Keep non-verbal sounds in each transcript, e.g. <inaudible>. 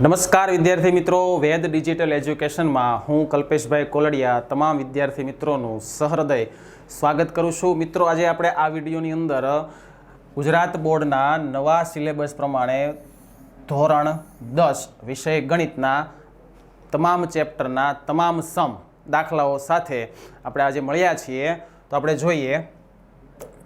નમસ્કાર વિદ્યાર્થી મિત્રો, વેદ ડિજિટલ એજ્યુકેશનમાં હું કલ્પેશભાઈ કોલડિયા તમામ વિદ્યાર્થી મિત્રોનું સહૃદય સ્વાગત કરું છું. મિત્રો, આજે આપણે આ વિડીયોની અંદર ગુજરાત બોર્ડના નવા સિલેબસ પ્રમાણે ધોરણ દસ વિષય ગણિતના તમામ ચેપ્ટરના તમામ સમ દાખલાઓ સાથે આપણે આજે મળ્યા છીએ. તો આપણે જોઈએ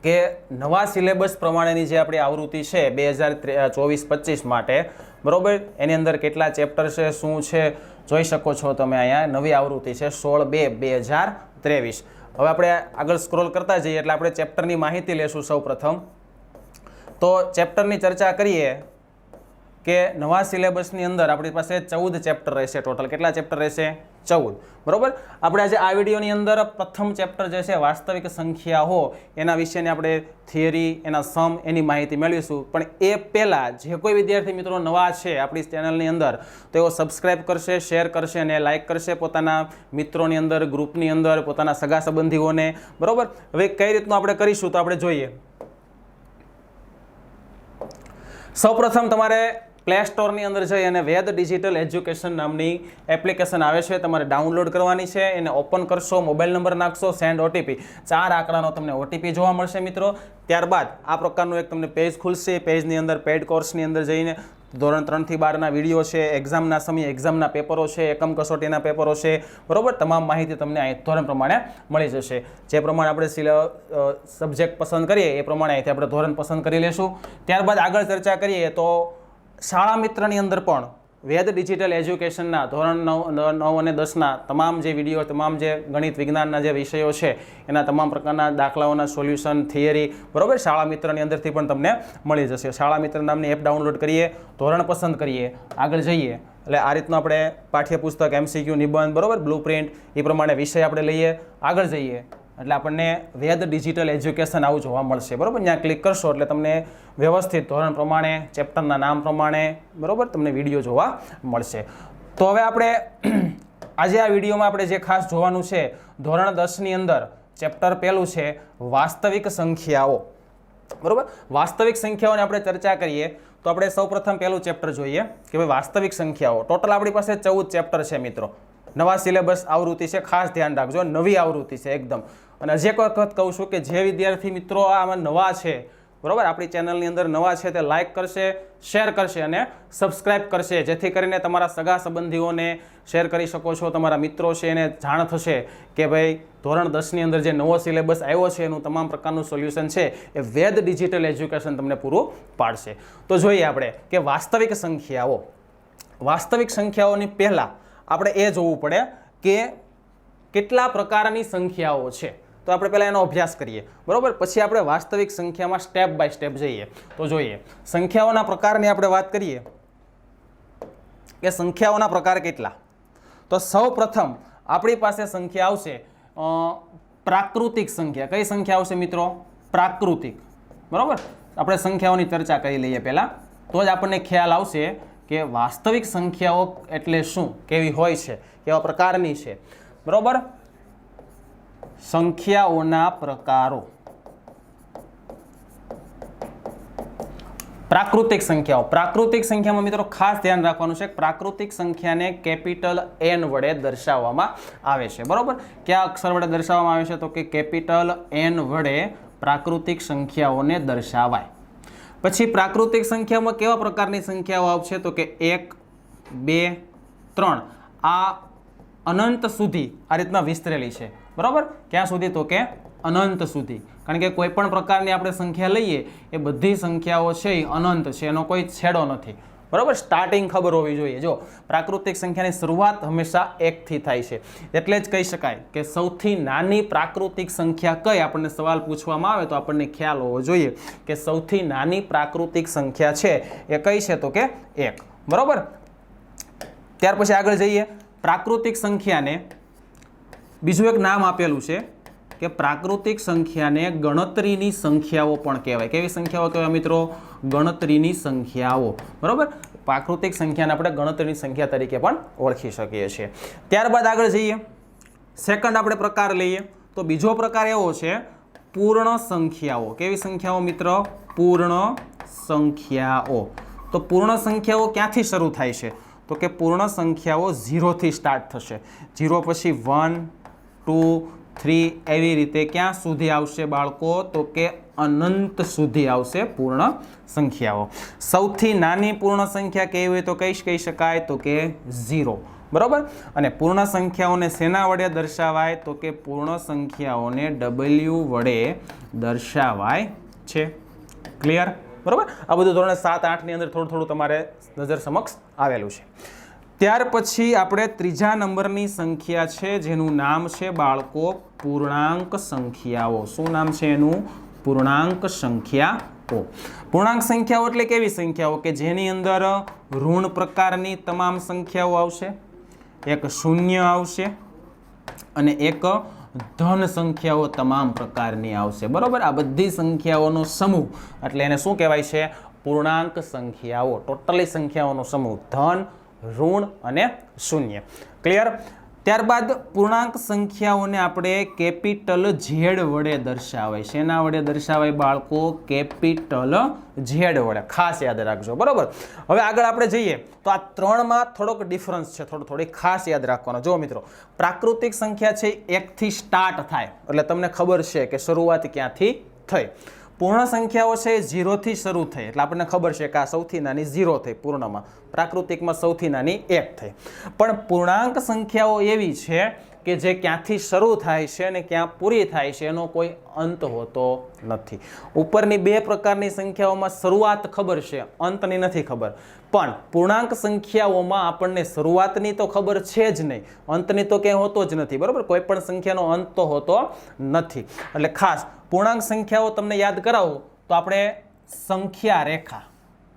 કે નવા સિલેબસ પ્રમાણેની જે આપણી આવૃત્તિ છે, બે હજાર ચોવીસ પચીસ માટે બરોબર? એની અંદર કેટલા ચેપ્ટર છે, શું છે, જોઈ શકો છો તમે અહીંયા. નવી આવૃત્તિ છે સોળ બે બે હજાર ત્રેવીસ. હવે આપણે આગળ સ્ક્રોલ કરતા જઈએ એટલે આપણે ચેપ્ટરની માહિતી લેશું સૌ તો ચેપ્ટરની ચર્ચા કરીએ કે નવા સિલેબસની અંદર આપણી પાસે ચૌદ ચેપ્ટર રહેશે. ટોટલ કેટલા ચેપ્ટર રહેશે? ચૌદ. બરોબર? આપણે આજે આ વિડીયોની અંદર પ્રથમ ચેપ્ટર જે છે, વાસ્તવિક સંખ્યાઓ, એના વિશેની આપણે થિયરી એના સમ એની માહિતી મેળવીશું. પણ એ પહેલાં જે કોઈ વિદ્યાર્થી મિત્રો નવા છે આપણી ચેનલની અંદર તેઓ સબસ્ક્રાઈબ કરશે શેર કરશે અને લાઇક કરશે પોતાના મિત્રોની અંદર ગ્રુપની અંદર, પોતાના સગા સંબંધીઓને. બરાબર? હવે કઈ રીતનું આપણે કરીશું તો આપણે જોઈએ. સૌપ્રથમ તમારે પ્લે સ્ટોરની અંદર જઈ અને વેદ ડિજિટલ એજ્યુકેશન નામની એપ્લિકેશન આવે છે, તમારે ડાઉનલોડ કરવાની છે, એને ઓપન કરશો, મોબાઈલ નંબર નાખશો સેન્ડ ઓટીપી ચાર આંકડાનો તમને ઓટીપી જોવા મળશે મિત્રો. ત્યારબાદ આ પ્રકારનું એક તમને પેજ ખુલશે. પેજની અંદર પેડ કોર્સની અંદર જઈને ધોરણ ત્રણથી બારના વીડિયો છે એક્ઝામના સમયે એક્ઝામના પેપરો છે, એકમ કસોટીના પેપરો છે, બરાબર? તમામ માહિતી તમને અહીં ધોરણ પ્રમાણે મળી જશે. જે પ્રમાણે આપણે સબ્જેક્ટ પસંદ કરીએ, એ પ્રમાણે અહીંથી આપણે ધોરણ પસંદ કરી લેશું. ત્યારબાદ આગળ ચર્ચા કરીએ તો શાળા મિત્રની અંદર પણ વેદ ડિજિટલ એજ્યુકેશનના ધોરણ નવ નવ અને દસના તમામ જે વીડિયો, તમામ જે ગણિત વિજ્ઞાનના જે વિષયો છે, એના તમામ પ્રકારના દાખલાઓના સોલ્યુશન, થિયરી, બરાબર? શાળા મિત્રની અંદરથી પણ તમને મળી જશે. શાળા મિત્ર નામની એપ ડાઉનલોડ કરીએ, ધોરણ પસંદ કરીએ, આગળ જઈએ. એટલે આ રીતનું આપણે પાઠ્યપુસ્તક, એમસીક્યુ, નિબંધ, બરાબર? બ્લુ પ્રિન્ટ, એ પ્રમાણે વિષય આપણે લઈએ, આગળ જઈએ. એટલે આપણને વેદ ડિજિટલ એજ્યુકેશન આવું જોવા મળશે. બરાબર? ત્યાં ક્લિક કરશો એટલે તમને વ્યવસ્થિત ધોરણ પ્રમાણે ચેપ્ટરના નામ પ્રમાણે, બરાબર? તમને વીડિયો જોવા મળશે. તો હવે આપણે <clears throat> આજે આ વિડીયોમાં આપણે જે ખાસ જોવાનું છે, ધોરણ દસની અંદર ચેપ્ટર પહેલું છે, વાસ્તવિક સંખ્યાઓ. બરાબર? વાસ્તવિક સંખ્યાઓની આપણે ચર્ચા કરીએ, તો આપણે સૌપ્રથમ પહેલું ચેપ્ટર જોઈએ, કે ભાઈ વાસ્તવિક સંખ્યાઓ. ટોટલ આપણી પાસે ચૌદ ચેપ્ટર છે મિત્રો. નવા સિલેબસ આવૃત્તિ છે, ખાસ ધ્યાન રાખજો. નવી આવૃત્તિ છે એકદમ. અને હજી એક વખત કહું છું કે જે વિદ્યાર્થી મિત્રો આમાં નવા છે, બરાબર? આપણી ચેનલની અંદર નવા છે તે લાઇક કરશે, શેર કરશે અને સબસ્ક્રાઇબ કરશે. જેથી કરીને તમારા સગા સંબંધીઓને શેર કરી શકો છો, તમારા મિત્રો છે એને જાણ થશે કે ભાઈ, ધોરણ દસની અંદર જે નવો સિલેબસ આવ્યો છે, એનું તમામ પ્રકારનું સોલ્યુશન છે, એ વેદ ડિજિટલ એજ્યુકેશન તમને પૂરું પાડશે. તો જોઈએ આપણે કે વાસ્તવિક સંખ્યાઓ. વાસ્તવિક સંખ્યાઓની પહેલાં આપણે એ જોવું પડે કે કેટલા પ્રકારની સંખ્યાઓ છે. તો આપણે પહેલાં એનો અભ્યાસ કરીએ. બરાબર? પછી આપણે વાસ્તવિક સંખ્યામાં સ્ટેપ બાય સ્ટેપ જઈએ. તો જોઈએ. સંખ્યાઓના પ્રકારની આપણે વાત કરીએ. કે સંખ્યાઓના પ્રકાર કેટલા? તો સૌ આપણી પાસે સંખ્યા આવશે પ્રાકૃતિક સંખ્યા. કઈ સંખ્યા આવશે મિત્રો? પ્રાકૃતિક. બરાબર? આપણે સંખ્યાઓની ચર્ચા કરી લઈએ પહેલાં. તો જ આપણને ખ્યાલ આવશે કે વાસ્તવિક સંખ્યાઓ એટલે શું? કેવી હોય છે? કેવા પ્રકારની છે? બરોબર? સંખ્યાઓના પ્રકારો. પ્રાકૃતિક સંખ્યાઓ. પ્રાકૃતિક સંખ્યામાં મિત્રો ખાસ ધ્યાન રાખવાનું છે પ્રાકૃતિક સંખ્યાને કેપિટલ એન વડે દર્શાવવામાં આવે છે. બરાબર? કયા અક્ષર વડે દર્શાવવામાં આવે છે? તો કે કેપિટલ એન વડે પ્રાકૃતિક સંખ્યાઓને દર્શાવાય. પછી પ્રાકૃતિક સંખ્યામાં કેવા પ્રકારની સંખ્યાઓ આવશે? તો કે એક, બે, ત્રણ. આ અનંત સુધી આ રીતના વિસ્તરેલી છે. બરાબર? ક્યાં સુધી? તો કે અનંત સુધી. કારણ કે કોઈ પણ પ્રકારની આપણે સંખ્યા લઈએ, એ બધી સંખ્યાઓ છે એ અનંત છે, એનો કોઈ છેડો નથી. બરાબર? સ્ટાર્ટિંગ ખબર હોવી જોઈએ. જો, પ્રાકૃતિક સંખ્યાની શરૂઆત હંમેશા એકથી થાય છે. એટલે જ કહી શકાય કે સૌથી નાની પ્રાકૃતિક સંખ્યા કઈ? આપણને સવાલ પૂછવામાં આવે તો આપણને ખ્યાલ હોવો જોઈએ કે સૌથી નાની પ્રાકૃતિક સંખ્યા છે એ કઈ છે? તો કે એક. બરાબર? ત્યાર પછી આગળ જઈએ. પ્રાકૃતિક સંખ્યાને બીજું એક નામ આપેલું છે. કે પ્રાકૃતિક સંખ્યાને ગણતરીની સંખ્યાઓ પણ કહેવાય. કેવી સંખ્યાઓ કહેવાય મિત્રો? ગણતરીની સંખ્યાઓ. બરાબર? પ્રાકૃતિક સંખ્યાને આપણે ગણતરીની સંખ્યા તરીકે પણ ઓળખી શકીએ છીએ. ત્યારબાદ આગળ જઈએ. સેકન્ડ આપણે પ્રકાર લઈએ. તો બીજો પ્રકાર એવો છે, પૂર્ણ સંખ્યાઓ. કેવી સંખ્યાઓ મિત્રો? પૂર્ણ સંખ્યાઓ. તો પૂર્ણ સંખ્યાઓ ક્યાંથી શરૂ થાય છે? તો કે પૂર્ણ સંખ્યાઓ ઝીરોથી સ્ટાર્ટ થશે. ઝીરો પછી વન, ટુ થ્રી એવી રીતે ક્યાં સુધી આવશે બાળકો? તો કે અનંત સુધી આવશે પૂર્ણ સંખ્યાઓ. સૌથી નાની પૂર્ણ સંખ્યા કેવી હોય તો કઈ કહી શકાય? તો કે ઝીરો. બરોબર? અને પૂર્ણ સંખ્યાઓને શેના વડે દર્શાવાય? તો કે પૂર્ણ સંખ્યાઓને ડબલ્યુ વડે દર્શાવાય છે. ક્લિયર બરોબર? આ બધું ધોરણ સાત, આઠની અંદર થોડું થોડું તમારે નજર સમક્ષ આવેલું છે. ત્યાર પછી આપણે ત્રીજા નંબરની સંખ્યા છે, જેનું નામ છે બાળકો પૂર્ણાંક સંખ્યાઓ. શું નામ છે એનું? પૂર્ણાંક સંખ્યાઓ. પૂર્ણાંક સંખ્યાઓ એટલે કેવી સંખ્યાઓ? કે જેની અંદર ઋણ પ્રકારની તમામ સંખ્યાઓ આવશે, એક શૂન્ય આવશે અને એક ધન સંખ્યાઓ તમામ પ્રકારની આવશે. બરાબર? આ બધી સંખ્યાઓનો સમૂહ. એટલે એને શું કહેવાય છે? પૂર્ણાંક સંખ્યાઓ. ટોટલી સંખ્યાઓનો સમૂહ. ધન ઋણ અને શૂન્ય. ક્લિયર ત્યારબાદ પૂર્ણાંક સંખ્યાઓને આપણે કેપિટલ ઝેડ વડે દર્શાવાય શેના વડે દર્શાવાય બાળકો કેપિટલ ઝેડ વડે. ખાસ યાદ રાખજો. બરાબર? હવે આગળ આપણે જઈએ. તો આ ત્રણમાં થોડોક ડિફરન્સ છે. થોડો થોડી ખાસ યાદ રાખવાનો. જો મિત્રો, પ્રાકૃતિક સંખ્યા છે એકથી સ્ટાર્ટ થાય. એટલે તમને ખબર છે કે શરૂઆત ક્યાંથી થઈ. પૂર્ણ સંખ્યાઓ છે એ ઝીરોથી શરૂ થઈ. એટલે આપણને ખબર છે કે આ સૌથી નાની ઝીરો થઈ પૂર્ણમાં. પ્રાકૃતિકમાં સૌથી નાની એક થઈ. પણ પૂર્ણાંક સંખ્યાઓ એવી છે કે જે ક્યાંથી શરૂ થાય છે અને ક્યાં પૂરી થાય છે એનો કોઈ અંત હોતો નથી. ઉપરની બે પ્રકારની સંખ્યાઓમાં શરૂઆત ખબર છે, અંતની નથી ખબર. પણ પૂર્ણાંક સંખ્યાઓમાં આપણને શરૂઆતની તો ખબર છે જ નહીં, અંતની તો ક્યાંય હોતો જ નથી, બરાબર? કોઈ પણ સંખ્યાનો અંત તો હોતો નથી. એટલે ખાસ, પૂર્ણાંક સંખ્યાઓ તમને યાદ કરાવું, તો આપણે સંખ્યા રેખા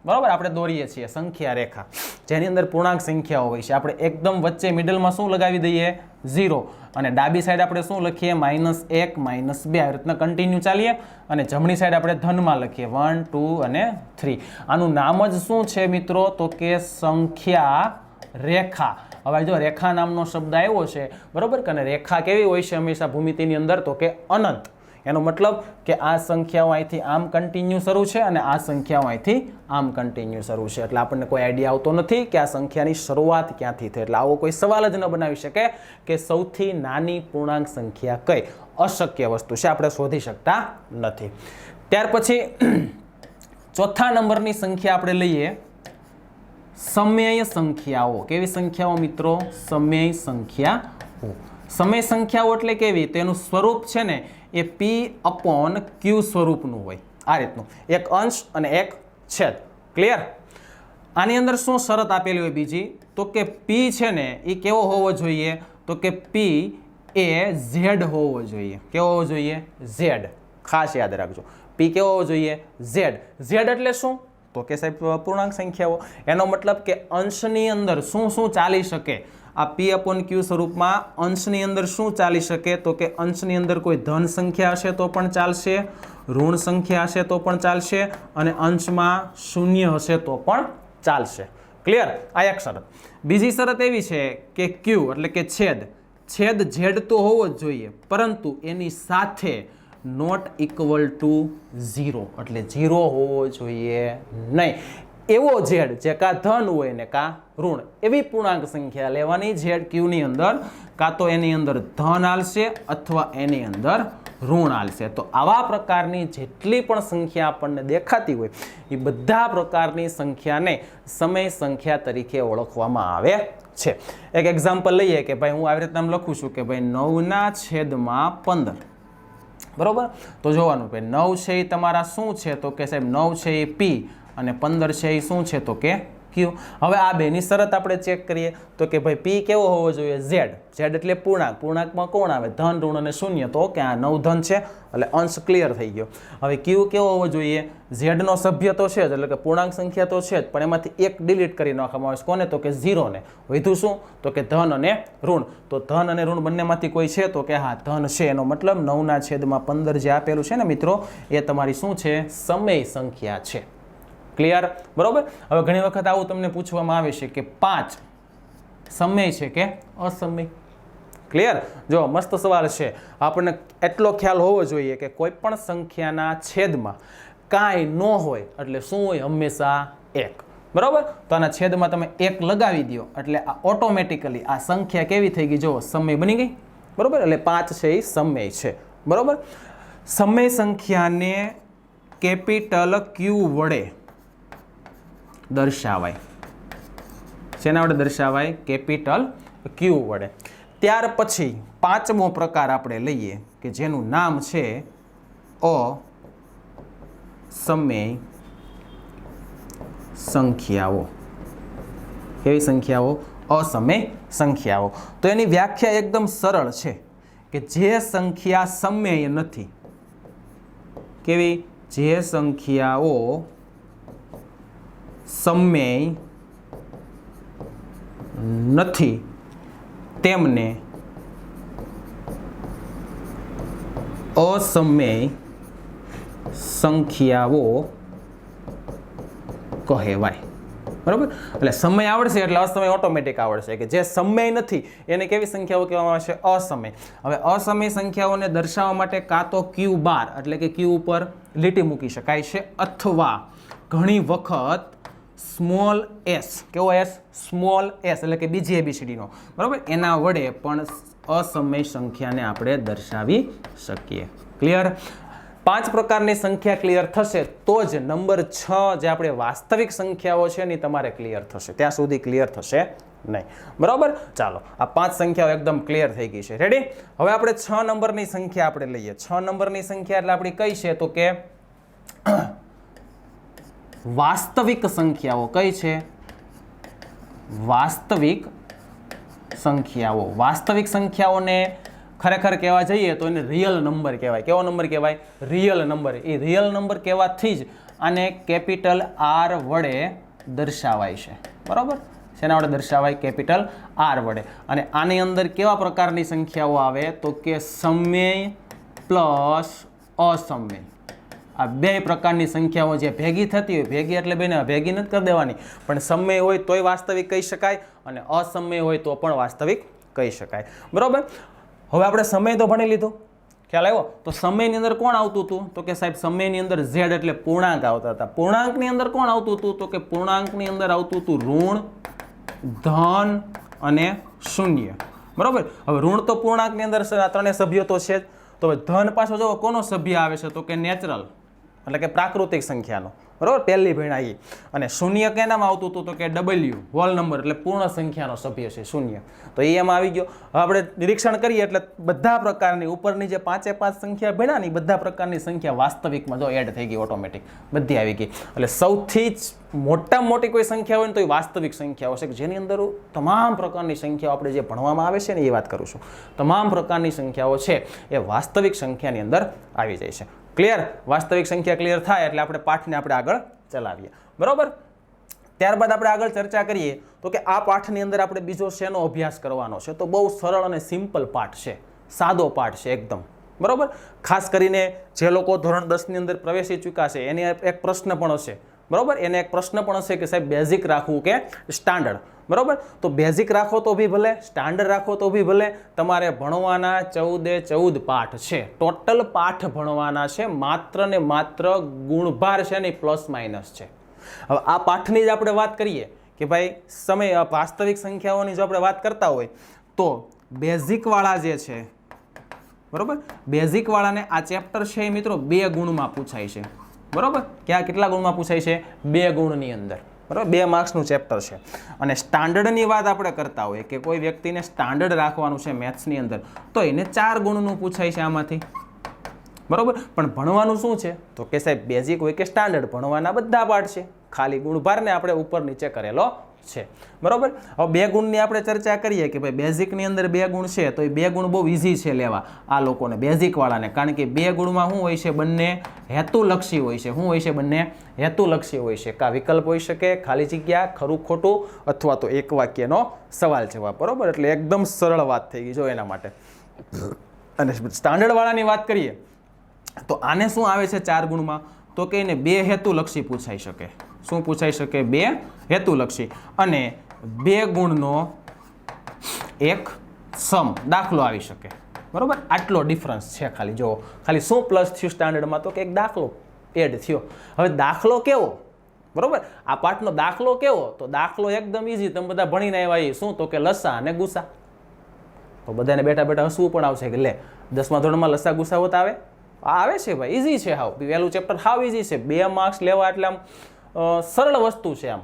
બરાબર? આપણે દોરીએ છીએ સંખ્યા રેખા. જેની અંદર પૂર્ણાંક સંખ્યાઓ હોય છે. આપણે એકદમ વચ્ચે મિડલમાં શું લગાવી દઈએ? ઝીરો અને ડાબી સાઈડ આપણે શું લખીએ? માઇનસ એક માઇનસ બે. આવી રીતના કન્ટિન્યુ ચાલીએ. અને જમણી સાઈડ આપણે ધનમાં લખીએ. વન ટુ અને થ્રી આનું નામ જ શું છે મિત્રો? તો કે સંખ્યા રેખા. હવે જો રેખા નામનો શબ્દ આવ્યો છે, બરાબર? કે અને રેખા કેવી હોય છે હંમેશા ભૂમિતિની અંદર? તો કે અનંત. એનો મતલબ કે આ સંખ્યાઓ અહીંથી આમ કન્ટિન્યુ શરૂ છે અને આ સંખ્યાઓ અહીંથી આમ કન્ટિન્યુ શરૂ છે. એટલે આપણને કોઈ આઈડિયા આવતો નથી કે આ સંખ્યાની શરૂઆત ક્યાંથી થઈ. એટલે આવો કોઈ સવાલ જ ન બનાવી શકે કે સૌથી નાની પૂર્ણાંક સંખ્યા કઈ? અશક્ય વસ્તુ છે, આપણે શોધી શકતા નથી. ત્યાર પછી ચોથા નંબરની સંખ્યા આપણે લઈએ. સમય સંખ્યાઓ કેવી સંખ્યાઓ મિત્રો? સમય સંખ્યાઓ સમય સંખ્યાઓ એટલે કેવી? તેનું સ્વરૂપ છે ને, એ પી અપોન ક્યુ સ્વરૂપનું હોય. આ રીતનું. એક અંશ અને એક છેદ. ક્લિયર આની અંદર શું શરત આપેલી હોય બીજી? તો કે પી છે ને એ કેવો હોવો જોઈએ? તો કે પી એ ઝેડ હોવો જોઈએ. કેવો હોવો જોઈએ? ઝેડ ખાસ યાદ રાખજો. પી કેવો હોવો જોઈએ? ઝેડ ઝેડ એટલે શું? તો કે સાહેબ, પૂર્ણાંક સંખ્યાઓ. એનો મતલબ કે અંશની અંદર શું શું ચાલી શકે? આ પી અપોન ક્યુ સ્વરૂપમાં અંશની અંદર શું ચાલી શકે? તો કે અંશની અંદર કોઈ ધન સંખ્યા હશે તો પણ ચાલશે, ઋણ સંખ્યા હશે તો પણ ચાલશે, અને અંશમાં શૂન્ય હશે તો પણ ચાલશે. ક્લિયર આ એક શરત. બીજી શરત એવી છે કે ક્યુ એટલે કે છેદ. છેદ ઝેડ તો હોવો જ જોઈએ, પરંતુ એની સાથે નોટ ઇક્વલ ટુ ઝીરો એટલે ઝીરો હોવો જોઈએ નહીં. એવો ઝેડ જે કાં ધન હોય ને કાં ઋણ, એવી પૂર્ણાંક સંખ્યા લેવાની ઝેડ ક્યુની અંદર? કાં તો એની અંદર ધન આલશે અથવા એની અંદર ઋણ આવશે તો આવા પ્રકારની જેટલી પણ સંખ્યા આપણને દેખાતી હોય, એ બધા પ્રકારની સંખ્યાને સમય સંખ્યા તરીકે ઓળખવામાં આવે છે. એક એક્ઝામ્પલ લઈએ કે ભાઈ હું આવી રીતના લખું છું કે ભાઈ નવના છેદમાં પંદર. બરોબર? તો જોવાનું ભાઈ નવ છે એ તમારા શું છે? તો કે સાહેબ નવ છે એ પી. અને પંદર છે એ શું છે તો કે ક્યુ હવે આ બેની શરત આપણે ચેક કરીએ તો કે ભાઈ પી કેવો હોવો જોઈએ? ઝેડ ઝેડ એટલે પૂર્ણાંક. પૂર્ણાંકમાં કોણ આવે? ધન, ઋણ અને શૂન્ય. તો કે આ નવ ધન છે, એટલે અંશ ક્લિયર થઈ ગયો. હવે ક્યુ કેવો હોવો જોઈએ? ઝેડનો સભ્ય તો છે જ, એટલે કે પૂર્ણાંક સંખ્યા તો છે જ, પણ એમાંથી એક ડિલીટ કરી નાખવામાં આવે છે. કોને? તો કે ઝીરોને વધ્યું શું? તો કે ધન અને ઋણ. તો ધન અને ઋણ બંનેમાંથી કોઈ છે? તો કે હા, ધન છે. એનો મતલબ નવના છેદમાં પંદર જે આપેલું છે ને મિત્રો, એ તમારી શું છે? સમય સંખ્યા છે. ક્લિયર બરાબર? હવે ઘણી વખત આવું તમને પૂછવામાં આવે છે કે પાંચ સમય છે કે અસમય? ક્લિયર જો, મસ્ત સવાલ છે. આપણને એટલો ખ્યાલ હોવો જોઈએ કે કોઈ પણ સંખ્યાના છેદમાં કાંઈ ન હોય, એટલે શું હોય? હંમેશા એક. બરાબર? તો આના છેદમાં તમે એક લગાવી દો, એટલે આ ઓટોમેટિકલી આ સંખ્યા કેવી થઈ ગઈ? જો, સમય બની ગઈ. બરાબર? એટલે પાંચ છે એ સમય છે. બરાબર? સમય સંખ્યાને કેપિટલ ક્યુ વડે દર્શાવાય. શેના વડે દર્શાવાય? કેપિટલ ક્યુ વડે. ત્યાર પછી પાંચમો પ્રકાર આપણે લઈએ કે જેનું નામ છે અ સમય સંખ્યાઓ. કેવી સંખ્યાઓ? અસમય સંખ્યાઓ. તો એની વ્યાખ્યા એકદમ સરળ છે કે જે સંખ્યા સમય નથી. કેવી? જે સંખ્યાઓ સમય નથી તેમને અસમય સંખ્યાઓ કહેવાય. બરાબર? એટલે સમય આવડશે એટલે અસમય ઓટોમેટિક આવડશે કે જે સમય નથી એને કેવી સંખ્યાઓ કહેવામાં આવશે અસમય. હવે અસમય સંખ્યાઓને દર્શાવવા માટે કાં તો ક્યુ બાર, એટલે કે ક્યુ ઉપર લીટી મૂકી શકાય છે અથવા ઘણી વખત સ્મોલ એસ કેવો એસ સ્મોલ એસ એટલે કે બીજી એબીસીડીનો બરાબર? એના વડે પણ અસમય સંખ્યાને આપણે દર્શાવી શકીએ. ક્લિયર પાંચ પ્રકારની સંખ્યા ક્લિયર થશે તો જ નંબર છ જે આપણે વાસ્તવિક સંખ્યાઓ છે એની તમારે ક્લિયર થશે. ત્યાં સુધી ક્લિયર થશે નહીં. બરાબર? ચાલો, આ પાંચ સંખ્યાઓ એકદમ ક્લિયર થઈ ગઈ છે. રેડી હવે આપણે છ નંબરની સંખ્યા આપણે લઈએ. છ નંબરની સંખ્યા એટલે આપણી કઈ છે? તો કે વાસ્તવિક સંખ્યાઓ કઈ છે? વાસ્તવિક સંખ્યાઓ. વાસ્તવિક સંખ્યાઓને ખરેખર કહેવા જઈએ તો એને રિયલ નંબર કહેવાય. કેવો નંબર કહેવાય? રિયલ નંબર એ રિયલ નંબર કહેવાથી જ આને કેપિટલ આર વડે દર્શાવાય છે. બરાબર? શેના વડે દર્શાવાય? કેપિટલ આર વડે. અને આની અંદર કેવા પ્રકારની સંખ્યાઓ આવે? તો કે સમય પ્લસ અસમય. આ બે પ્રકારની સંખ્યાઓ જે ભેગી થતી હોય, ભેગી એટલે બેને ભેગી નથી કરી દેવાની. પણ સમય હોય તોય વાસ્તવિક કહી શકાય અને અસમય હોય તો પણ વાસ્તવિક કહી શકાય. બરાબર? હવે આપણે સમય તો ભણી લીધો. ખ્યાલ આવ્યો? તો સમયની અંદર કોણ આવતું હતું? તો કે સાહેબ, સમયની અંદર ઝેડ એટલે પૂર્ણાંક આવતા હતા. પૂર્ણાંકની અંદર કોણ આવતું હતું? તો કે પૂર્ણાંકની અંદર આવતું હતું ઋણ, ધન અને શૂન્ય. બરાબર? હવે ઋણ તો પૂર્ણાંકની અંદર આ ત્રણેય સભ્યો તો છે જ. તો ધન પાછો જો કોનો સભ્ય આવે છે? તો કે નેચરલ એટલે કે પ્રાકૃતિક સંખ્યાનો. બરાબર? પહેલી ભેણા એ અને શૂન્ય કેનામાં આવતું હતું તો કે ડબલ્યુ હોલ નંબર એટલે પૂર્ણ સંખ્યાનો સભ્ય છે, શૂન્ય. તો એ એમાં આવી ગયો. આપણે નિરીક્ષણ કરીએ એટલે બધા પ્રકારની ઉપરની જે પાંચે પાંચ સંખ્યા ભેણા ને બધા પ્રકારની સંખ્યા વાસ્તવિકમાં જો એડ થઈ ગઈ ઓટોમેટિક બધી આવી ગઈ. એટલે સૌથી જ મોટામાં મોટી કોઈ સંખ્યા હોય ને તો એ વાસ્તવિક સંખ્યાઓ છે કે જેની અંદર તમામ પ્રકારની સંખ્યાઓ આપણે જે ભણવામાં આવે છે ને એ વાત કરું છું. તમામ પ્રકારની સંખ્યાઓ છે એ વાસ્તવિક સંખ્યાની અંદર આવી જાય છે. ક્લિયર વાસ્તવિક સંખ્યા ક્લિયર થાય એટલે આપણે પાઠને આપણે આગળ ચલાવીએ. બરાબર? ત્યારબાદ આપણે આગળ ચર્ચા કરીએ તો કે આ પાઠની અંદર આપણે બીજો શેનો અભ્યાસ કરવાનો છે? તો બહુ સરળ અને સિમ્પલ પાઠ છે. સાદો પાઠ છે એકદમ. બરાબર? ખાસ કરીને જે લોકો ધોરણ દસની અંદર પ્રવેશી ચૂક્યા છે, એને એક પ્રશ્ન પણ હશે. બરાબર? એને એક પ્રશ્ન પણ હશે કે સાહેબ બેઝિક રાખવું કે સ્ટાન્ડર્ડ બરોબર? તો બેઝિક રાખો તો બી ભલે સ્ટાન્ડર્ડ રાખો તો બી ભલે. તમારે ભણવાના ચૌદે ચૌદ પાઠ છે. ટોટલ પાઠ ભણવાના છે, માત્ર ને માત્ર ગુણભાર છે ને પ્લસ માઇનસ છે. હવે આ પાઠની જ આપણે વાત કરીએ કે ભાઈ સમય વાસ્તવિક સંખ્યાઓની જો આપણે વાત કરતા હોય, તો બેઝિકવાળા જે છે, બરાબર? બેઝિકવાળાને આ ચેપ્ટર છે એ મિત્રો બે ગુણમાં પૂછાય છે. બરાબર? કે આ કેટલા ગુણમાં પૂછાય છે? બે ગુણની અંદર. બરોબર? બે માર્ક્સનું ચેપ્ટર છે. અને સ્ટાન્ડર્ડની વાત આપણે કરતા હોઈએ કે કોઈ વ્યક્તિને સ્ટાન્ડર્ડ રાખવાનું છે મેથ્સની અંદર, તો એને ચાર ગુણનું પૂછાય છે આમાંથી. બરાબર? પણ ભણવાનું શું છે? તો કે સાહેબ બેઝિક હોય કે સ્ટાન્ડર્ડ ભણવાના બધા પાઠ છે. ખાલી ગુણભારને આપણે ઉપર નીચે કરેલો છે. બરાબર? હવે બે ગુણની આપણે ચર્ચા કરીએ કે ભાઈ બેઝિકની અંદર બે ગુણ છે તો એ બે ગુણ બહુ ઇઝી છે લેવા આ લોકોને, બેઝિકવાળાને. કારણ કે બે ગુણમાં શું હોય છે બંને હેતુલક્ષી હોય છે. શું હોય છે બંને હેતુલક્ષી હોય છે? કા વિકલ્પ હોઈ શકે, ખાલી જગ્યા, ખરું ખોટું અથવા તો એક વાક્યનો સવાલ જવાબ. બરાબર? એટલે એકદમ સરળ વાત થઈ ગઈ જો એના માટે. અને સ્ટાન્ડર્ડવાળાની વાત કરીએ, તો આને શું આવે છે ચાર ગુણમાં? તો કે એને બે હેતુલક્ષી પૂછાઈ શકે. શું પૂછાઈ શકે? બે હેતુલક્ષી અને બે ગુણનો એક સમ દાખલો આવી શકે. બરાબર? આટલો ડિફરન્સ છે ખાલી. જો ખાલી શું પ્લસ થયું સ્ટાન્ડર્ડમાં તો કે એક દાખલો એડ થયો. હવે દાખલો કેવો? બરાબર? આ પાઠનો દાખલો કેવો? તો દાખલો એકદમ ઇઝી તમે બધા ભણીને આવ્યા એ. શું? તો કે લસા અને ગુસા. તો બધાને બેઠા બેઠા હસવું પણ આવશે કે લે, દસમા ધોરણમાં લસા ગુસા હોતા આવે? આવે છે ભાઈ. ઇઝી છે હાવ પહેલું ચેપ્ટર હાવ ઇઝી છે. બે માર્ક્સ લેવા એટલે આમ સરળ વસ્તુ છે આમ.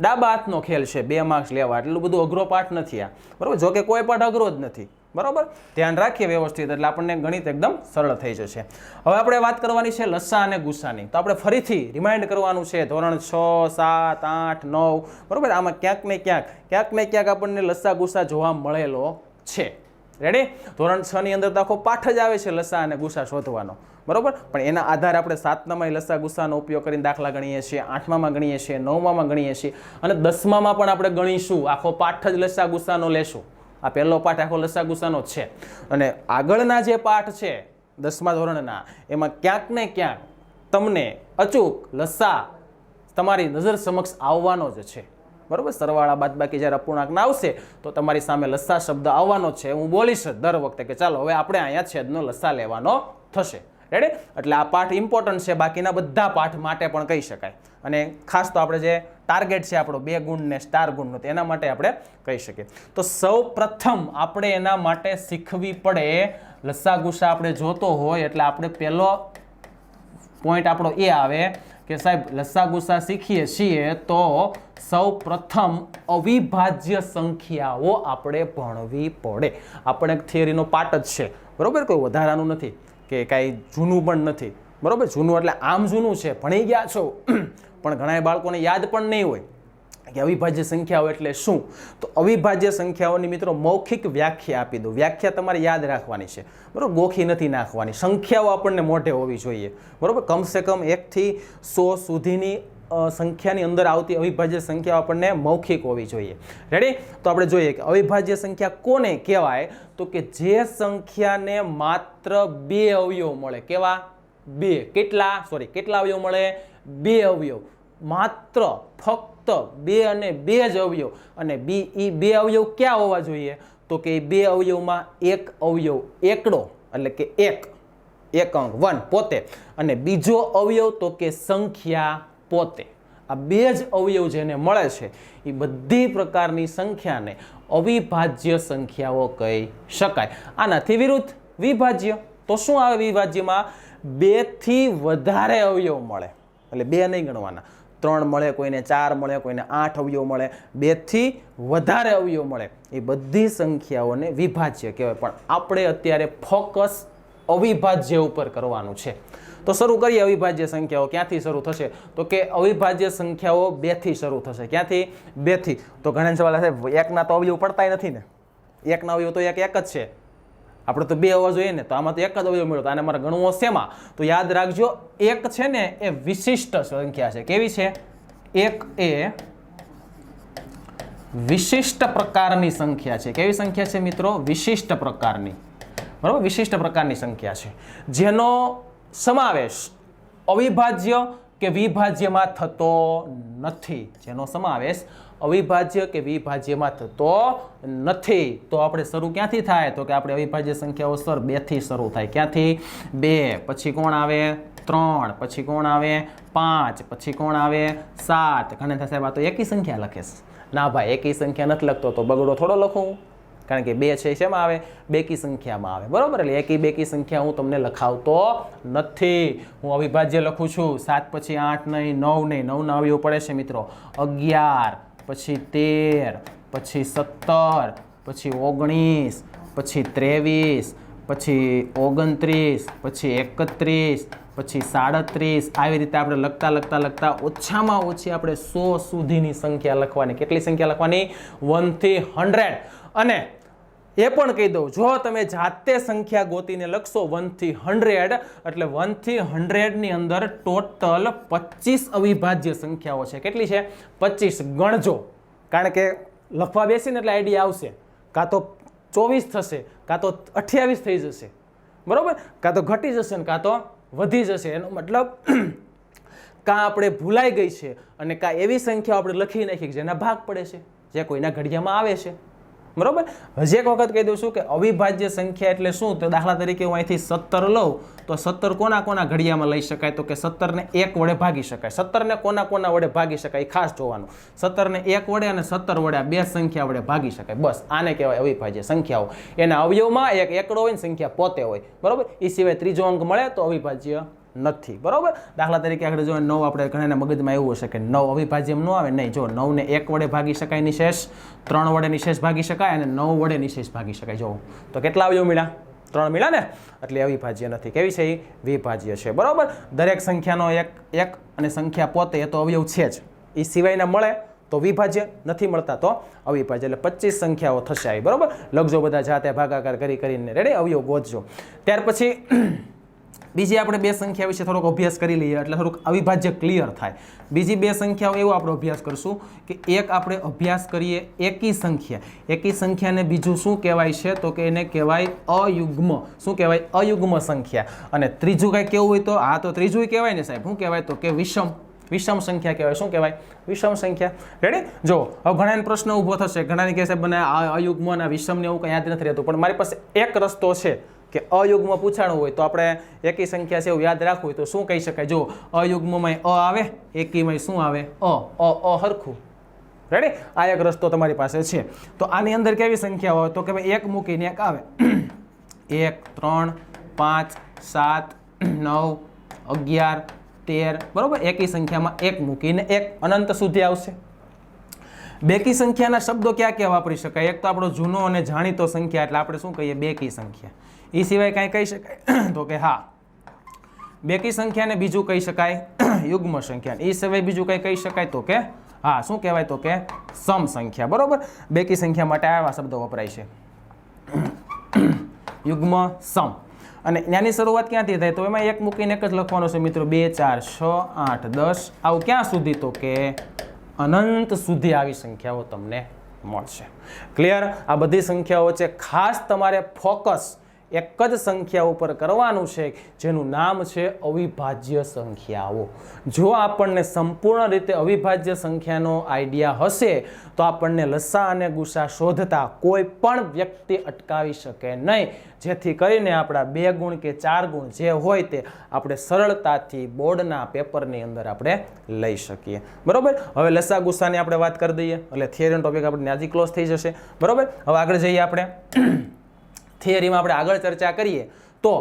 ડાબા હાથનો ખેલ છે, બે માર્ક્સ લેવા. એટલું બધું અઘરો પાઠ નથી આ. બરાબર? જો કે કોઈ પાઠ અઘરો જ નથી. બરાબર? ધ્યાન રાખીએ વ્યવસ્થિત, એટલે આપણને ગણિત એકદમ સરળ થઈ જશે. હવે આપણે વાત કરવાની છે લસા અને ગુસ્સાની તો આપણે ફરીથી રિમાઇન્ડ કરવાનું છે, ધોરણ છ, સાત, આઠ, નવ. બરાબર? આમાં ક્યાંક ને ક્યાંક ક્યાંક ને ક્યાંક આપણને લસા ગુસ્સા જોવા મળેલો છે. રેડી ધોરણ છ ની અંદર તો આખો પાઠ જ આવે છે લસા અને ગુસ્સા શોધવાનો. બરોબર? પણ એના આધારે આપણે સાતમામાં લસા ગુસ્સાનો ઉપયોગ કરીને દાખલા ગણીએ છીએ, આઠમામાં ગણીએ છીએ, નવમામાં ગણીએ છીએ અને દસમામાં પણ આપણે ગણીશું. આખો પાઠ જ લસા ગુસ્સાનો લેશું. આ પહેલો પાઠ આખો લસા ગુસ્સાનો છે. અને આગળના જે પાઠ છે, દસમા ધોરણના, એમાં ક્યાંક ને ક્યાંક તમને અચૂક લસા તમારી નજર સમક્ષ આવવાનો જ છે. બરાબર? સરવાળા બાદ બાકી જ્યારે અપૂર્ણાંકના આવશે, તો તમારી સામે લસ્સા શબ્દ આવવાનો છે. હું બોલીશ દર વખતે કે ચાલો, હવે આપણે અહીંયા છેદનો લસ્સા લેવાનો થશે. રેડી એટલે આ પાઠ ઇમ્પોર્ટન્ટ છે, બાકીના બધા પાઠ માટે પણ કહી શકાય. અને ખાસ તો આપણે જે ટાર્ગેટ છે આપણો, બે ગુણ ને સ્ટાર ગુણનો તો એના માટે આપણે કહી શકીએ. તો સૌ પ્રથમ આપણે એના માટે શીખવી પડે લસ્સા ગુસ્સા આપણે જોતો હોય, એટલે આપણે પહેલો પોઈન્ટ આપણો એ આવે કે સાહેબ લસ્સા ગુસ્સા શીખીએ છીએ તો સૌ પ્રથમ અવિભાજ્ય સંખ્યાઓ આપણે ભણવી પડે. આપણે એક થિયરીનો પાર્ટ જ છે. બરાબર? કોઈ વધારાનું નથી. કે કાંઈ જૂનું પણ નથી. બરાબર? જૂનું એટલે આમ જૂનું છે, ભણી ગયા છો. <clears throat> પણ ઘણા બાળકોને યાદ પણ નહીં હોય. કે અવિભાજ્ય સંખ્યાઓ એટલે શું? તો અવિભાજ્ય સંખ્યાઓની મિત્રો મૌખિક વ્યાખ્યા આપી દો વ્યાખ્યા તમારે યાદ રાખવાની છે. બરાબર? ગોખી નથી નાખવાની. સંખ્યાઓ આપણને મોઢે હોવી જોઈએ. બરાબર? કમસે કમ એકથી સો સુધીની સંખ્યાની અંદર આવતી અવિભાજ્ય સંખ્યા આપણને મૌખિક હોવી જોઈએ. રેડી તો આપણે જોઈએ કે અવિભાજ્ય સંખ્યા કોને કહેવાય? તો કે જે સંખ્યાને માત્ર બે અવયવ મળે. કેવા? બે. કેટલા? સોરી કેટલા અવયવ મળે? બે અવયવ. માત્ર, ફક્ત બે અને બે જ અવયવ. અને બી, ઈ બે અવયવ ક્યાં હોવા જોઈએ? તો કે એ બે અવયવમાં એક અવયવ એકડો, એટલે કે એક. એક અંક વન પોતે. અને બીજો અવયવ તો કે સંખ્યા પોતે. આ બે જ અવયવ જેને મળે છે, એ બધી પ્રકારની સંખ્યાને અવિભાજ્ય સંખ્યાઓ કહી શકાય. આનાથી વિરુદ્ધ વિભાજ્ય, તો શું આવે વિભાજ્યમાં? બેથી વધારે અવયવ મળે. એટલે બે નહીં ગણવાના. ત્રણ મળે, કોઈને ચાર મળે, કોઈને આઠ અવયવ મળે. બેથી વધારે અવયવ મળે. એ બધી સંખ્યાઓને વિભાજ્ય કહેવાય. પણ આપણે અત્યારે ફોકસ અવિભાજ્ય ઉપર કરવાનું છે. તો શરૂ કરીએ અવિભાજ્ય સંખ્યાઓ. ક્યાંથી શરૂ થશે? તો કે અવિભાજ્ય સંખ્યાઓ બેથી શરૂ થશે. ક્યાંથી? બેથી. તો ઘણા સવાલ સાહેબ એકના તો અવયવ પડતાય નથી ને. એકના અવયવ તો એક એક જ છે. આપણે તો બે અવાજ જોઈએ ને, તો આમાં તો એક જ અવયવ મળ્યો. અને મારે ગણવો શેમાં તો યાદ રાખજો, એક છે ને એ વિશિષ્ટ સંખ્યા છે. કેવી છે? એક એ વિશિષ્ટ પ્રકારની સંખ્યા છે. કેવી સંખ્યા છે મિત્રો? વિશિષ્ટ પ્રકારની. બરાબર? વિશિષ્ટ પ્રકારની સંખ્યા છે. જેનો સમાવેશ. અવિભાજ્ય કે વિભાજ્યમાં થતો નથી, જેનો સમાવેશ અવિભાજ્ય કે વિભાજ્યમાં થતો નથી. તો આપણે શરૂ ક્યાંથી થાય? તો કે આપણે અવિભાજ્ય સંખ્યાઓ સર બેથી શરૂ થાય. ક્યાંથી? બે, પછી કોણ આવે? ત્રણ, પછી કોણ આવે? પાંચ, પછી કોણ આવે? સાત. ઘણા સાહેબ, આ તો એકી સંખ્યા લખીશ. ના ભાઈ, એકી સંખ્યા નથી લખતો, તો બગડો થોડો લખું. કારણ કે બે છે શેમાં આવે? બેકી સંખ્યામાં આવે. બરાબર એટલે એકી બેકી સંખ્યા હું તમને લખાવતો નથી. હું અવિભાજ્ય લખું છું. સાત પછી આઠ નહીં, નવ નહીં. નવના અવયવ પડે છે મિત્રો. અગિયાર, પછી તેર, પછી સત્તર, પછી ઓગણીસ, પછી ત્રેવીસ, પછી ઓગણત્રીસ, પછી એકત્રીસ પછી સાડત્રીસ, આવી રીતે આપણે લખતા લખતા લખતા ઓછામાં ઓછી આપણે સો સુધીની સંખ્યા લખવાની. કેટલી સંખ્યા લખવાની? વનથી હંડ્રેડ અને એ પણ કહી દઉં, જો તમે જાતે સંખ્યા ગોતીને લખશો વનથી હંડ્રેડ એટલે વનથી હંડ્રેડની અંદર ટોટલ પચીસ અવિભાજ્ય સંખ્યાઓ છે. કેટલી છે? પચીસ. ગણજો. કારણ કે લખવા બેસીને એટલે આઈડિયા આવશે. કાં તો ચોવીસ થશે, કાં તો અઠ્યાવીસ થઈ જશે. બરાબર? કાં તો ઘટી જશે ને કાં તો વધી જશે. એનો મતલબ <clears throat> કાં આપણે ભૂલાઈ ગઈ છે અને કાં એવી સંખ્યાઓ આપણે લખી નાખી જેના ભાગ પડે છે, જે કોઈના ઘડિયામાં આવે છે. બરોબર? હજી એક વખત કહી દઉં છું કે અવિભાજ્ય સંખ્યા એટલે શું? તો દાખલા તરીકે હું અહીંથી સત્તર લઉં, તો સત્તર કોના કોના ઘડિયામાં લઈ શકાય? તો કે સત્તરને એક વડે ભાગી શકાય. સત્તરને કોના કોના વડે ભાગી શકાય ખાસ જોવાનું. સત્તરને એક વડે અને સત્તર વડે આ બે સંખ્યા વડે ભાગી શકાય. બસ, આને કહેવાય અવિભાજ્ય સંખ્યાઓ. એના અવયવમાં એક એકડો હોય સંખ્યા પોતે હોય. બરાબર? એ સિવાય ત્રીજો અંક મળે તો અવિભાજ્ય નથી. બરાબર? દાખલા તરીકે આગળ જો નવ આપણે ઘણાના મગજમાં એવું હશે કે નવ અવિભાજ્ય ન આવે, નહીં, જો નવને એક વડે ભાગી શકાય નિશેષ ત્રણ વડે નિશેષ ભાગી શકાય અને નવ વડે નિશેષ ભાગી શકાય. જો, તો કેટલા અવયવ મળ્યા ત્રણ મળ્યા ને? એટલે અવિભાજ્ય નથી. કેવી છે એ વિભાજ્ય છે. બરાબર? દરેક સંખ્યાનો એક એક અને સંખ્યા પોતે, એ તો અવયવ છે જ. એ સિવાયના મળે તો વિભાજ્ય નથી મળતા તો અવિભાજ્ય. એટલે પચીસ સંખ્યાઓ થશે આવી બરાબર? લખજો બધા જાતે ભાગાકાર કરી કરીને. રેડી અવયવ ગોતજો. ત્યાર પછી બીજી આપણે બે સંખ્યા વિશે થોડોક અભ્યાસ કરી લઈએ એટલે થોડુંક અવિભાજ્ય ક્લિયર થાય. બીજી બે સંખ્યાઓ એવો આપણે અભ્યાસ કરશું કે એક આપણે અભ્યાસ કરીએ એકી સંખ્યા. એકી સંખ્યાને બીજું શું કહેવાય છે? તો કે એને કહેવાય અયુગ્મ. શું કહેવાય? અયુગ્મ સંખ્યા. અને ત્રીજું કાંઈ કેવું હોય તો? હા, તો ત્રીજું કહેવાય ને સાહેબ. શું કહેવાય? તો કે વિષમ. વિષમ સંખ્યા કહેવાય. શું કહેવાય? વિષમ સંખ્યા. રેડી જો હવે ઘણાને પ્રશ્ન ઊભો થશે. ઘણાને કહે છે બને આ અયુગ્મ અને આ વિષમને એવું કંઈ યાદ નથી રહેતું. પણ મારી પાસે એક રસ્તો છે. કે અયુગ્મ પૂછાણું હોય તો આપણે એકી સંખ્યા છે એવું યાદ રાખવું હોય તો શું કહી શકાય? જો અયુગ્મમાં અ આવે એકીમાં શું આવે? અ અ અ હરખું. રેડી આ એક રસ્તો તમારી પાસે છે. તો આની અંદર કેવી સંખ્યા હોય? તો કે ભાઈ એક મૂકીને એક આવે. <clears throat> એક, ત્રણ, પાંચ, સાત, નવ, અગિયાર, તેર. બરાબર? એકી સંખ્યામાં એક મૂકીને એક અનંત સુધી આવશે. બેકી સંખ્યાના શબ્દો ક્યાં ક્યાં વાપરી શકાય? એક તો આપણો જૂનો અને જાણીતો સંખ્યા, એટલે આપણે શું કહીએ? બેકી સંખ્યા. એ સિવાય કાંઈ કહી શકાય. તો કે હા, બેકી સંખ્યાને બીજું કહી શકાય. <clears throat> યુગ્મ સંખ્યા એ સિવાય બીજું કંઈ કહી શકાય તો કે હા, શું કહેવાય તો કે સમ સંખ્યા. બરોબર? બેકી સંખ્યા માટે આવા શબ્દો વપરાય છે. <clears throat> યુગ્મ સમ. અને ત્યાંની શરૂઆત ક્યાંથી થાય? તો એમાં એક મૂકીને એક જ લખવાનો છે મિત્રો. બે, ચાર, છ, આઠ, દસ. આવું ક્યાં સુધી તો કે અનંત સુધી આવી સંખ્યાઓ તમને મળશે. ક્લિયર? આ બધી સંખ્યાઓ છે ખાસ તમારે ફોકસ એક જ સંખ્યા ઉપર કરવાનું છે, જેનું નામ છે અવિભાજ્ય સંખ્યાઓ. જો આપણને સંપૂર્ણ રીતે અવિભાજ્ય સંખ્યાનો આઈડિયા હશે, તો આપણને લસા અને ગુસા શોધતા કોઈ પણ વ્યક્તિ અટકાવી શકે નહીં. જેથી કરીને આપણા બે ગુણ કે ચાર ગુણ જે હોય તે આપણે સરળતાથી બોર્ડના પેપરની અંદર આપણે લઈ શકીએ. બરાબર? હવે લસા ગુસ્સાની આપણે વાત કરી દઈએ. એટલે થિયરીનો ટોપિક આપણે ન્યાજી ક્લોઝ થઈ જશે. બરોબર? હવે આગળ જઈએ આપણે. થિયરીમાં આપણે આગળ ચર્ચા કરીએ, તો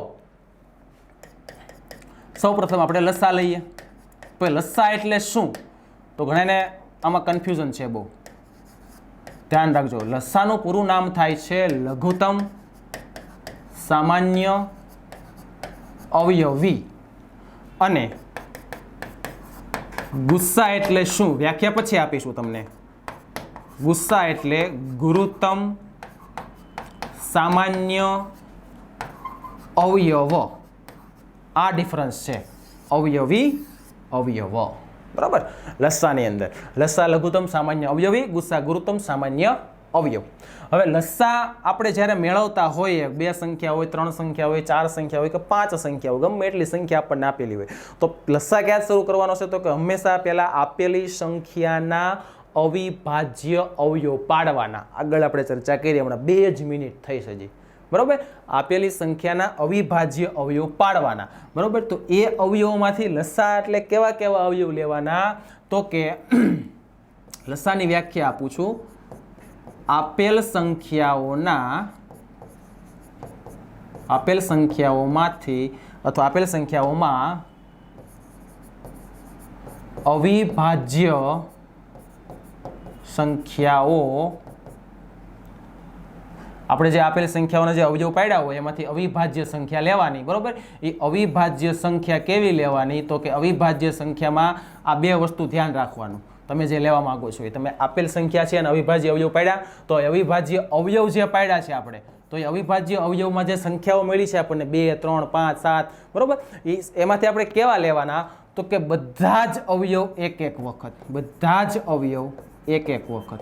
સૌપ્રથમ આપણે લસ્સા લઈએ. તો લસ્સા એટલે શું? તો ઘણાને આમાં કન્ફ્યુઝન છે બહુ. ધ્યાન રાખજો, લસ્સાનું પૂરું નામ થાય છે લઘુત્તમ, સામાન્ય, અવયવી. અને ગુસ્સા એટલે શું? વ્યાખ્યા પછી આપીશું તમને. ગુસ્સા એટલે ગુરુત્તમ સામાન્ય અવયવ. આ ડિફરન્સ છે. અવયવી, અવયવ. બરાબર? લસ્સાની અંદર. લસ્સા લઘુત્તમ, સામાન્ય અવયવી, ગુસ્સા ગુરુત્તમ, સામાન્ય અવયવ. હવે લસ્સા આપણે જ્યારે મેળવતા હોઈએ, બે સંખ્યા હોય, ત્રણ સંખ્યા હોય, ચાર સંખ્યા હોય કે પાંચ સંખ્યા હોય, ગમે એટલી સંખ્યા આપણને આપેલી હોય, તો લસ્સા ક્યાં શરૂ કરવાનો છે? તો કે હંમેશા પહેલાં આપેલી સંખ્યાના અવિભાજ્ય અવયવ પાડવાના. આગળ આપણે ચર્ચા કરી, હમણાં બે જ મિનિટ થઈ બરાબર બરોબર? આપેલી સંખ્યાના અવિભાજ્ય અવયવ પાડવાના. બરોબર? તો એ અવયવોમાંથી લસા એટલે કેવા કેવા અવયવ લેવાના? તો કે, <clears throat> લસાની વ્યાખ્યા આપું છું. આપેલ સંખ્યાઓના, આપેલ સંખ્યાઓમાંથી, અથવા આપેલ સંખ્યાઓમાં અવિભાજ્ય સંખ્યાઓ. આપણે જે આપેલ સંખ્યાઓના જે અવયવ પાડ્યા હોય, એમાંથી અવિભાજ્ય સંખ્યા લેવાની, બરાબર? એ અવિભાજ્ય સંખ્યા કેવી લેવાની? તો કે અવિભાજ્ય સંખ્યામાં આ બે વસ્તુ ધ્યાન રાખવાનું. તમે જે લેવા માંગો છો એ. તમે આપેલ સંખ્યા છે અને અવિભાજ્ય અવયવ પાડ્યા, તો અવિભાજ્ય અવયવ જે પાડ્યા છે આપણે, તો એ અવિભાજ્ય અવયવમાં જે સંખ્યાઓ મળી છે આપણને બે, ત્રણ, પાંચ, સાત, બરાબર? એ એમાંથી આપણે કેવા લેવાના? તો કે બધા જ અવયવ એક એક વખત, બધા જ અવયવ એક એક વખત.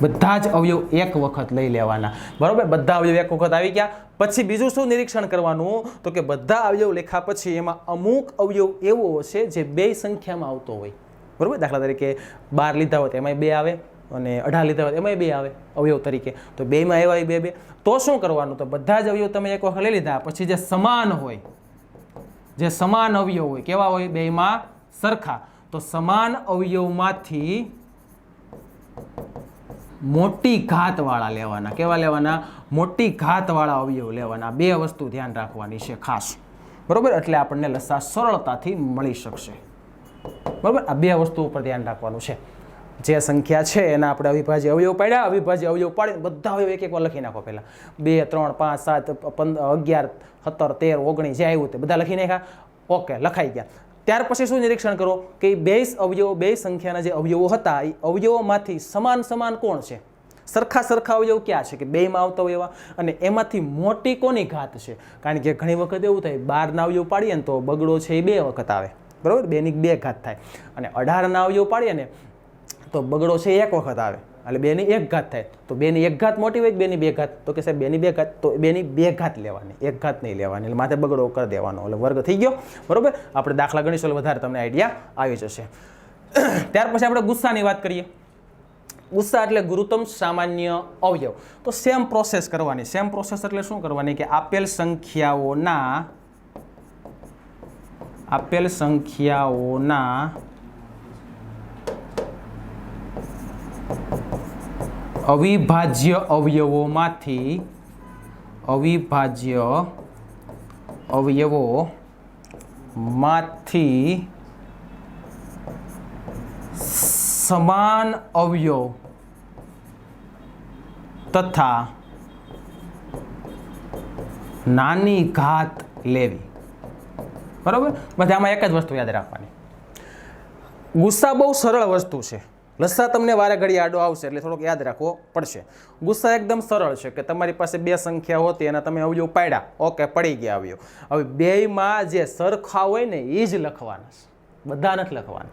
બધા જ અવયવ એક વખત લઈ લેવાના. બરાબર? બધા અવયવ એક વખત આવી ગયા. પછી બીજું શું નિરીક્ષણ કરવાનું? તો કે બધા અવયવ લેખા પછી એમાં અમુક અવયવ એવો હશે જે બે સંખ્યામાં આવતો હોય. બરાબર? દાખલા તરીકે બાર લીધા હોય એમાંય બે આવે. અને અઢાર લીધા હોય એમાંય બે આવે અવયવ તરીકે. તો બેમાં એવા બે બે. તો શું કરવાનું? તો બધા જ અવયવ તમે એક વખત લઈ લીધા. પછી જે સમાન હોય, જે સમાન અવયવ હોય, કેવા હોય? બેમાં સરખા. તો સમાન અવયવમાંથી મોટી ઘાતવાળા લેવાના. કેવા લેવાના? મોટી ઘાતવાળા અવયવ લેવાના. બે વસ્તુ ધ્યાન રાખવાની છે ખાસ. બરોબર? એટલે આપણને લસા સરળતાથી મળી શકશે. બરોબર? આ બે વસ્તુ ઉપર ધ્યાન રાખવાનું છે. જે સંખ્યા છે, એના આપણે અવિભાજ્ય અવયવ પાડ્યા. અવિભાજ્ય અવયવ પાડીને બધા અવયવ એક એક વાર લખી નાખો પહેલાં. બે, ત્રણ, પાંચ, સાત, પંદર, અગિયાર, સત્તર, તેર, ઓગણીસ, જે આવ્યું તે બધા લખી નાખ્યા. ઓકે, લખાઈ ગયા. ત્યાર પછી શું નિરીક્ષણ કરો કે બે અવયવો બે સંખ્યાના જે અવયવો હતા એ અવયવોમાંથી સમાન સમાન કોણ છે? સરખા સરખા અવયવ ક્યાં છે? કે બેમાં આવતા હોય એવા? અને એમાંથી મોટી કોની ઘાત છે? કારણ કે ઘણી વખત એવું થાય, બારના અવયવ પાડીએ ને તો બગડો છે એ બે વખત આવે. બરાબર? બેની બે ઘાત થાય. અને અઢારના અવયવ પાડીએ ને તો બગડો છે એક વખત આવે. એટલે બેની એક ઘાત થાય. તો બેની એક ઘાત મોટી હોય બેની બે ઘાત? તો કે સાહેબ, બેની બે ઘાત. તો બેની બે ઘાત લેવાની. એક ઘાત નહીં લેવાની. એટલે માથે બગડો કરી દેવાનો. એટલે વર્ગ થઈ ગયો. બરોબર? આપણે દાખલા ગણીશું એટલે વધારે તમને આઈડિયા આવી જશે. ત્યાર પછી આપણે ગુસ્સાની વાત કરીએ. ગુસ્સા એટલે ગુરુત્તમ સામાન્ય અવયવ. તો સેમ પ્રોસેસ કરવાની. સેમ પ્રોસેસ એટલે શું કરવાની? કે આપેલ સંખ્યાઓના આપેલ સંખ્યાઓના અવિભાજ્ય અવયવોમાંથી અવિભાજ્ય અવયવોમાંથી સમાન અવયવ તથા નાની ઘાત લેવી. બરાબર? બધામાં એક જ વસ્તુ યાદ રાખવાની. ગુસ્સા બહુ સરળ વસ્તુ છે. લસ્સા તમને વારે ઘડી આડો આવશે એટલે થોડોક યાદ રાખવો પડશે. ગુસ્સા એકદમ સરળ છે કે તમારી પાસે બે સંખ્યા હોતી એના તમે અવયવ પાડ્યા. ઓકે, પડી ગયા અવયવ. હવે બેયમાં જે સરખા હોય ને એ જ લખવાના. બધા નથી લખવાના.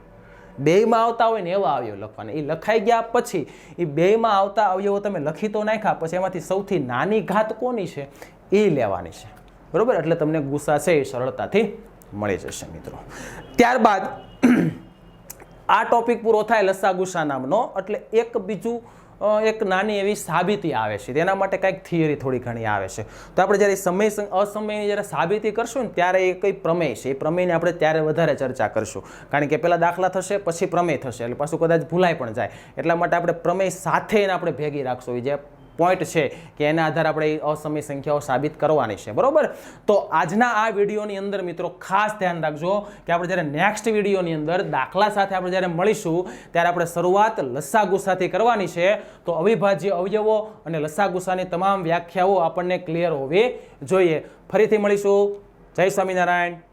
બેયમાં આવતા હોય ને, એવા અવયવ લખવાના. એ લખાઈ ગયા પછી એ બેયમાં આવતા અવયવો તમે લખી તો નાખ્યા, પછી એમાંથી સૌથી નાની ઘાત કોની છે? એ લેવાની છે. બરાબર? એટલે તમને ગુસ્સા છે એ સરળતાથી મળી જશે મિત્રો. ત્યારબાદ આ ટોપિક પૂરો થાય લસા ગુસ્સા નામનો, એટલે એક બીજું એક નાની એવી સાબિતી આવે છે. તેના માટે કંઈક થિયરી થોડી ઘણી આવે છે. તો આપણે જ્યારે સમય અસમયની જ્યારે સાબિતી કરશું ને, ત્યારે એ કંઈ પ્રમેય છે. એ પ્રમેયને આપણે ત્યારે વધારે ચર્ચા કરશું. કારણ કે પહેલાં દાખલા થશે, પછી પ્રમેય થશે. એટલે પાછું કદાચ ભૂલાઈ પણ જાય. એટલા માટે આપણે પ્રમેય સાથે એને આપણે ભેગી રાખશું. જે પોઈન્ટ છે કે એના આધારે આપણે અસમય સંખ્યાઓ સાબિત કરવાની છે. બરાબર? તો આજના આ વિડીયોની અંદર મિત્રો ખાસ ધ્યાન રાખજો કે આપણે જ્યારે નેક્સ્ટ વિડીયોની અંદર દાખલા સાથે આપણે જ્યારે મળીશું, ત્યારે આપણે શરૂઆત લસ્સા ગુસ્સાથી કરવાની છે. તો અવિભાજ્ય અવયવો અને લસ્સા ગુસ્સાની તમામ વ્યાખ્યાઓ આપણને ક્લિયર હોવી જોઈએ. ફરીથી મળીશું. જય સ્વામિનારાયણ.